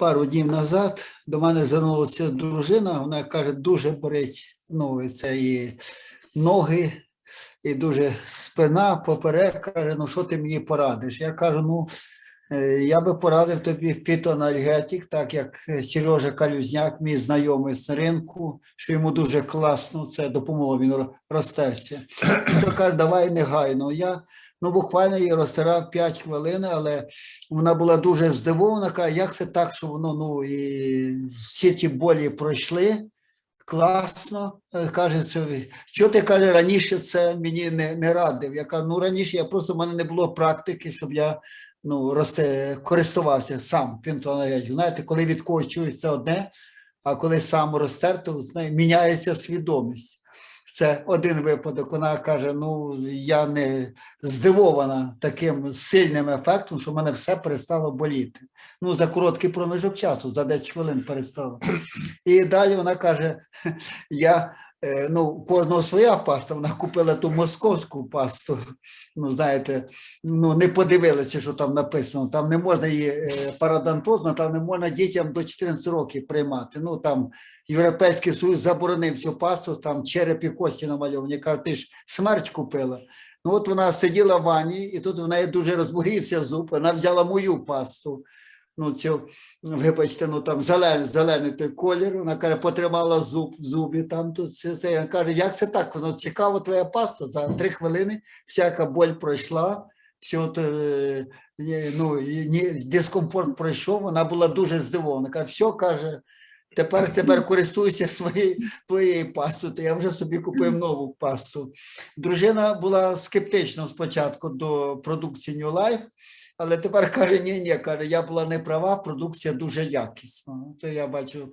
пару днів назад до мене звернулася дружина, вона каже, дуже болить ну, це і ноги, і дуже спина, поперек. Каже, ну що ти мені порадиш? Я кажу, ну е, я би порадив тобі фітоанальгетик, так як Сережа Калюзняк, мій знайомий з ринку, що йому дуже класно це допомогло, він розтерся. То каже, давай негайно. Я ну, буквально її розтирав 5 хвилин, але вона була дуже здивована, каже, як це так, що воно ну, і всі ті болі пройшли. Класно, Е, каже, що, що ти каже, раніше це мені не, не радив. Я кажу, ну раніше я просто в мене не було практики, щоб я ну, росте, користувався сам фінтоналогією. Знаєте, коли від когось чуєш, одне, а коли сам розтер, то знає, міняється свідомість. Це один випадок. Вона каже: ну я не здивована таким сильним ефектом, що в мене все перестало боліти. Ну, за короткий проміжок часу, за 10 хвилин перестало. І далі вона каже: я. Е, Ну, кожного своя паста, вона купила ту московську пасту. Ну, знаєте, ну не подивилися, що там написано. Там не можна її е, парадонтозно, там не можна дітям до 14 років приймати. Ну там Європейський Союз заборонив цю пасту, там череп і кості намальовані. Каже, ти ж смерть купила. Ну от вона сиділа в ванні, і тут в неї дуже розбугівся зуб. Вона взяла мою пасту. Ну, цю, вибачте, ну там зелений, зелений той колір. Вона каже, потримала зуб в зубі. Там тут це, це. Я каже, як це так? Воно цікаво, твоя паста. За три хвилини всяка боль пройшла. Все, ну, дискомфорт пройшов, вона була дуже здивована. Каже, все, каже, тепер, тепер користуюся своєю твоєю пастою, то я вже собі купив нову пасту. Дружина була скептична спочатку до продукції New Life, але тепер каже, ні, ні, каже, я була не права, продукція дуже якісна. Ну, То я бачу,